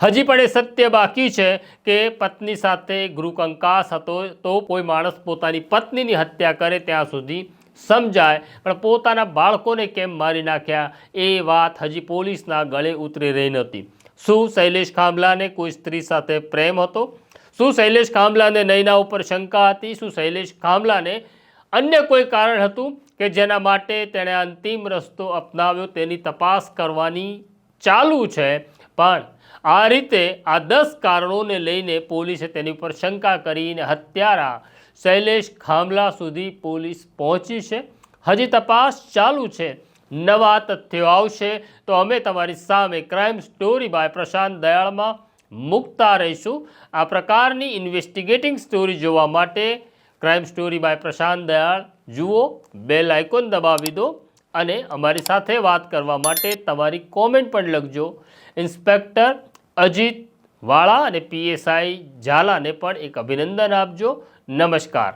હજી પણ એ સત્ય બાકી છે કે પત્ની સાથે ગૃહકંકાસ હતો, તો કોઈ માણસ પોતાની પત્નીની હત્યા કરે ત્યાં સુધી સમજાય. પણ પોતાના બાળકોને કેમ મારી નાખ્યા? એ વાત હજી પોલીસના ગળે ઉતરી રહી નહોતી શું શૈલેષ ખાંભલાને કોઈ સ્ત્રી સાથે પ્રેમ હતો? શું શૈલેષ ખાંભલાને નૈના ઉપર શંકા હતી? શું શૈલેષ ખાંભલાને અન્ય કોઈ કારણ હતું કે જેના માટે તેણે અંતિમ રસ્તો અપનાવ્યો? તેની તપાસ કરવાની ચાલુ છે. પણ આ રીતે આ દસ કારણોને લઈને પોલીસે તેની ઉપર શંકા કરીને હત્યારા શૈલેષ ખાંભલા સુધી પોલીસ પહોંચી છે. હજી તપાસ ચાલુ છે. નવા તથ્યો આવશે. તો અમે તમારી સામે ક્રાઇમ સ્ટોરી બાય પ્રશાંત દયાળમાં મૂકતા રહીશું. આ પ્રકારની ઇન્વેસ્ટિગેટિંગ સ્ટોરી જોવા માટે crime story by Prashant Dayal જુઓ બેલ આઇકોન દબાવી દો. અને અમારી સાથે વાત કરવા માટે તમારી કોમેન્ટ પણ લખજો. ઇન્સ્પેક્ટર અજીત વાળા અને પીએસઆઈ ઝાલાને પણ એક અભિનંદન આપજો. નમસ્કાર.